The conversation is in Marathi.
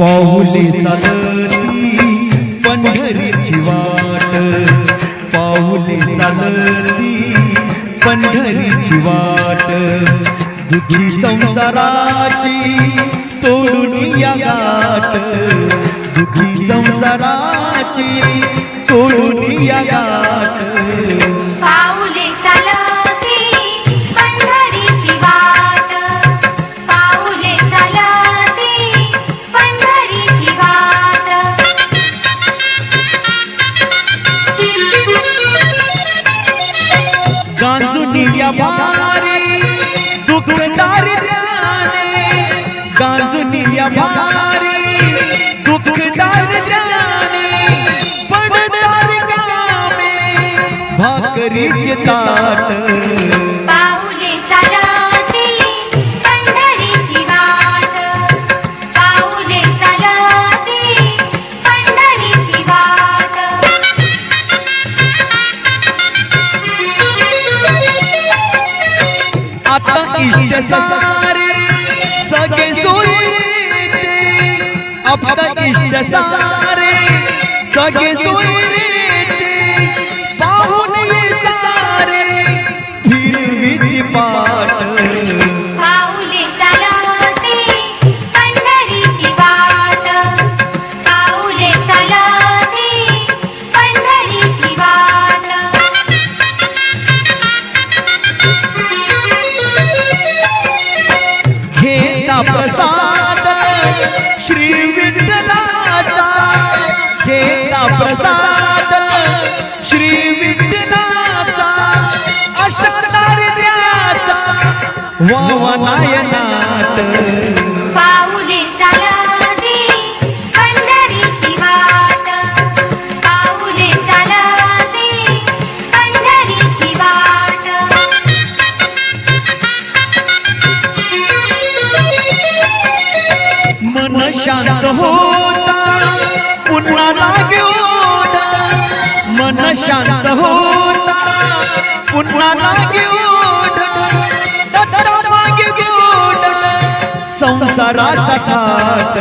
पाऊले चालती पंढरीची वाट. पाऊले चालती पंढरीची वाट. दुखी संसाराची तोडून या गाठ. दुखी संसाराची तोडून या गाठ. गांजुनी भारी दुःख दारिद्र्याने गांजुनी भारी दुःख दारिद्र्याने पडतार कामे भाकरीचे ताट आता इष्ट सारे सगळे सोयरे आता इष्ट सारे सगळे प्रसाद. श्री विठ्ठलाचा घेता प्रसाद. श्री विठ्ठलाचा अशा दारिद्र्याचा वावा नायनाट शांत होता पुन्हा लागे मन शांत होता. पुन्हा लागे दत्ता मागे गोड संसाराचा थाट.